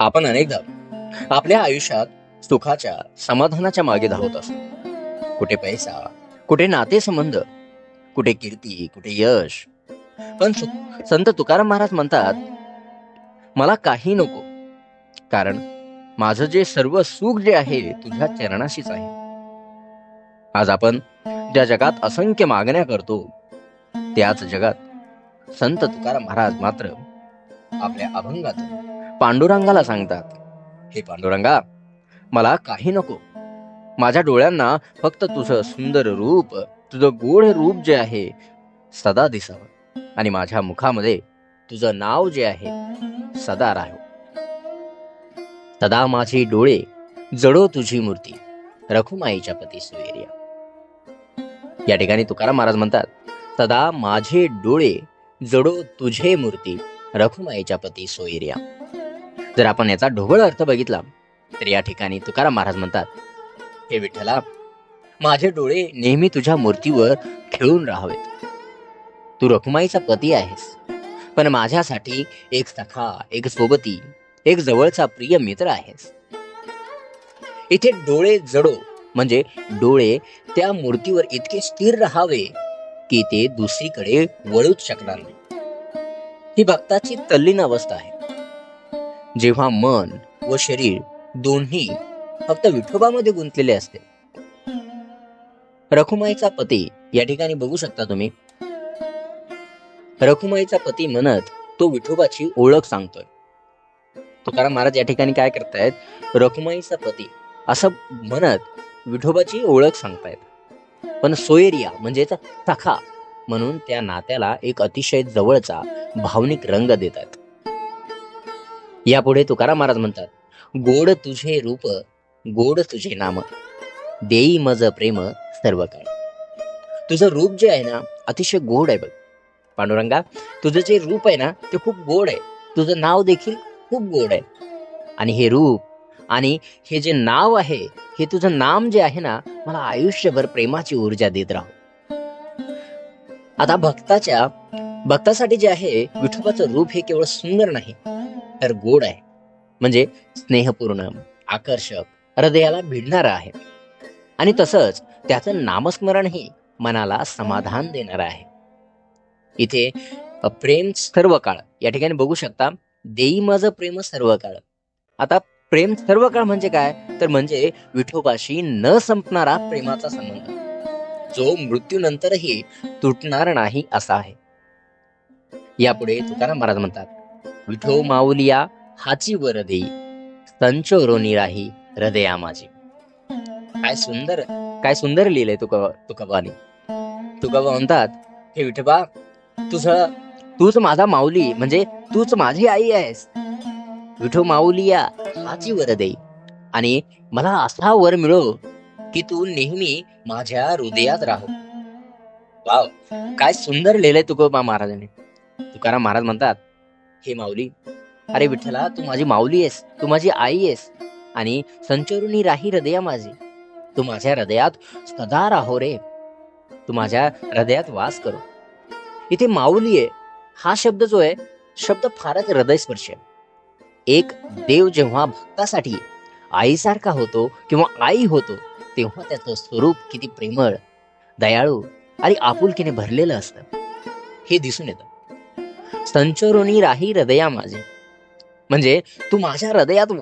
आपण अनेकदा आपल्या आयुष्यात सुखाच्या समाधानाच्या मागे धावत असतो. कुठे पैसा कुठे नातेसंबंध कुठे कीर्ती कुठे यश. पण संत तुकाराम महाराज म्हणतात मला काही नको कारण माझं जे सर्व सुख जे आहे तुझ्या चरणाशीच आहे. आज आपण ज्या जगात असंख्य मागण्या करतो त्याच जगात संत तुकाराम महाराज मात्र आपल्या अभंगात पांडुरंगाला सांगतात हे पांडुरंगा मला काही नको. माझ्या डोळ्यांना फक्त तुझं सुंदर रूप तुझं गोड रूप जे आहे सदा दिसावं. आणि माझ्या मुखामध्ये तुझं नाव जे आहे सदा राहो. सदा माझी डोळे जडो तुझी मूर्ती. रखुमाईच्या पती सुवेर्या. या ठिकाणी तुकाराम महाराज म्हणतात सदा माझे डोळे जडो तुझे मूर्ती. रखुमाईच्या पती सोयर्या जर आपण याचा ढोबळ अर्थ बघितला तर या ठिकाणी तुकाराम महाराज म्हणतात हे विठ्ठला माझे डोळे नेहमी तुझ्या मूर्तीवर खेळून राहावेत. तू रखुमाईचा पती आहेस पण माझ्यासाठी एक सखा एक सोबती एक जवळचा प्रिय मित्र आहेस. इथे डोळे जडो म्हणजे डोळे त्या मूर्तीवर इतके स्थिर राहावे की ते दुसरीकडे वळूच शकणार नाही. ही भक्ताची तल्लीन अवस्था आहे. जेव्हा मन व शरीर दोन्ही फक्त विठोबामध्ये गुंतलेले असते. रखुमाईचा पती या ठिकाणी बघू शकता तुम्ही. रखुमाईचा पती म्हणत तो विठोबाची ओळख सांगतोय. तुकाराम महाराज या ठिकाणी काय करतायत? रखुमाईचा पती असं म्हणत विठोबाची ओळख सांगतायत. पण सोयरिया म्हणजेच सखा म्हणून त्या नात्याला एक अतिशय जवळचा भावनिक रंग देतात. यापुढे तुकाराम महाराज म्हणतात गोड तुझे रूप गोड तुझे नाम देई मज प्रेम सर्व काळ तुझं रूप जे आहे ना अतिशय गोड आहे बघ. पांडुरंगा तुझं जे रूप आहे ना ते खूप गोड आहे. तुझं नाव देखील खूप गोड आहे. आणि हे रूप आणि हे जे नाव आहे हे तुझं नाम जे आहे ना मला आयुष्यभर प्रेमाची ऊर्जा देत राहू. आता भक्ताच्या भक्तासाठी जे आहे विठोबाचं रूप हे केवळ सुंदर नाही. तर गोड आहे. म्हणजे स्नेहपूर्ण आकर्षक हृदयाला भिडणारं आहे. आणि तसंच त्याचं नामस्मरणही मनाला समाधान देणार आहे. इथे प्रेम सर्व काळ या ठिकाणी बघू शकता देई माझं प्रेम सर्व काळ आता प्रेम सर्व काळ म्हणजे काय? तर म्हणजे विठोबाशी न संपणारा प्रेमाचा संबंध. जो मृत्यूनंतरही तुटणार नाही असा आहे. यापुढे तुकाराम महाराज म्हणतात विठो माऊलिया हाची वर देई. संचोरोनी राही हृदया माझी. काय सुंदर काय सुंदर लिहिलंय तुका तुकोबानी तुकोबा म्हणतात हे विठोबा तुझं तूच माझा माऊली म्हणजे तूच माझी आई आहेस. विठो माऊलिया हाची वर देई. आणि मला असा वर मिळो की तू नेहमी माझ्या हृदयात राहो. वाव काय सुंदर लिहिलंय तुकोबा महाराजांनी. तुकाराम महाराज म्हणतात हे माऊली अरे विठ्ठला तू माझी माऊली आहेस तू माझी आई आहेस आणि संचरुणी राही हृदया माझी. तू माझ्या हृदयात सदा राहो रे. तू माझ्या हृदयात वास करो. इथे माऊली आहे. हा शब्द जो आहे शब्द फारच हृदयस्पर्शी आहे. एक देव जेव्हा भक्तासाठी आईसारखा होतो किंवा आई होतो तेव्हा त्याचं स्वरूप किती प्रेमळ दयाळू आणि आपुलकीने भरलेलं असतं. हे दिसून येतं. संचरोनी राही हृदया माझे. म्हणजे तू माझ्या हृदयात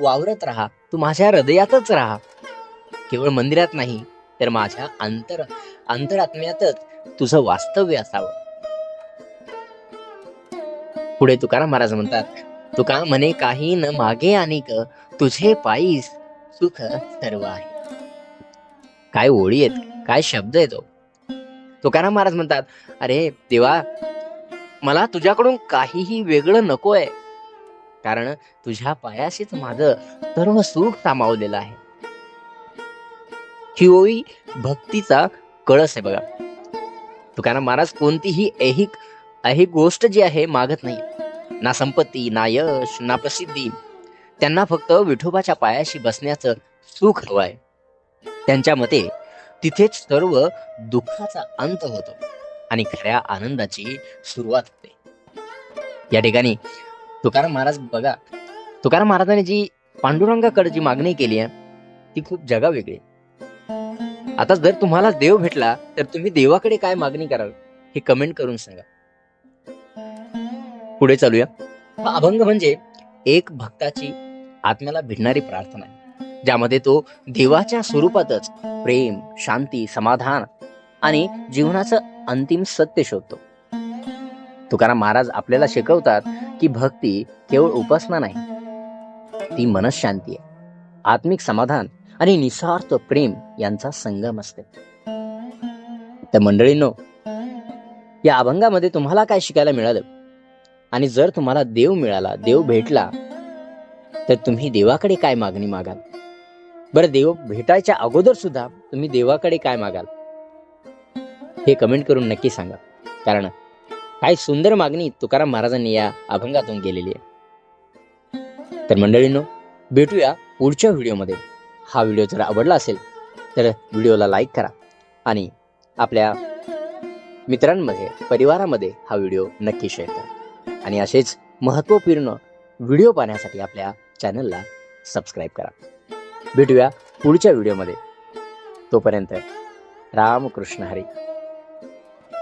वावरत राहा. तू माझ्या हृदयातच राहा. केवळ मंदिरात नाही तर माझ्या अंतर अंतरात्म्यातच तुझं वास्तव्य असावं. पुढे तुकाराम महाराज म्हणतात तुका म्हणे काही न मागे अनेक तुझे पायीस सुख सर्व आहे. काय ओळी आहेत काय शब्द येतो तुकाराम महाराज म्हणतात अरे देवा मला तुझ्याकडून काहीही वेगळं नको आहे कारण तुझ्या पायाशीच माझं सर्व सुख सामावलेलं आहे. ही ओळी भक्तीचा कळस आहे बघा. तुकाराम महाराज कोणतीही ऐहिक ऐहिक गोष्ट जी आहे मागत नाही. ना संपत्ती ना यश ना प्रसिद्धी. त्यांना फक्त विठोबाच्या पायाशी बसण्याचं सुख हवं आहे. त्यांच्या मते तिथेच सर्व दुःखाचा अंत होतो. आणि खऱ्या आनंदाची सुरुवात होते. या ठिकाणी तुकाराम महाराज बघा तुकाराम महाराजांनी जी पांडुरंगाकडे जी मागणी केली आहे ती खूप जगावेगळी आहे. आता जर तुम्हाला देव भेटला तर तुम्ही देवाकडे काय मागणी कराल हे कमेंट करून सांगा. पुढे चालूया. अभंग म्हणजे एक भक्ताची आत्म्याला भिडणारी प्रार्थना आहे ज्यामध्ये तो देवाच्या स्वरूपातच प्रेम शांती समाधान आणि जीवनाचं अंतिम सत्य शोधतो. तुकाराम महाराज आपल्याला शिकवतात की भक्ती केवळ उपासना नाही ती मनशांती आहे. आत्मिक समाधान आणि निस्वार्थ प्रेम यांचा संगम असते. तर मंडळींनो या अभंगामध्ये तुम्हाला काय शिकायला मिळालं? आणि जर तुम्हाला देव मिळाला देव भेटला तर तुम्ही देवाकडे काय मागणी मागाल? बरं देव भेटायच्या अगोदर सुद्धा तुम्ही देवाकडे काय मागाल? हे कमेंट करून नक्की सांगा. कारण काय सुंदर मागणी तुकाराम महाराजांनी या अभंगातून केलेली आहे. तर मंडळींनो भेटूया पुढच्या व्हिडिओमध्ये. हा व्हिडिओ जर आवडला असेल तर व्हिडिओला लाईक करा आणि आपल्या मित्रांमध्ये परिवारामध्ये हा व्हिडिओ नक्की शेअर करा. आणि असेच महत्त्वपूर्ण व्हिडिओ पाहण्यासाठी आपल्या चॅनलला सबस्क्राईब करा. भेटूया पुढच्या व्हिडिओमध्ये. तोपर्यंत रामकृष्ण हरी.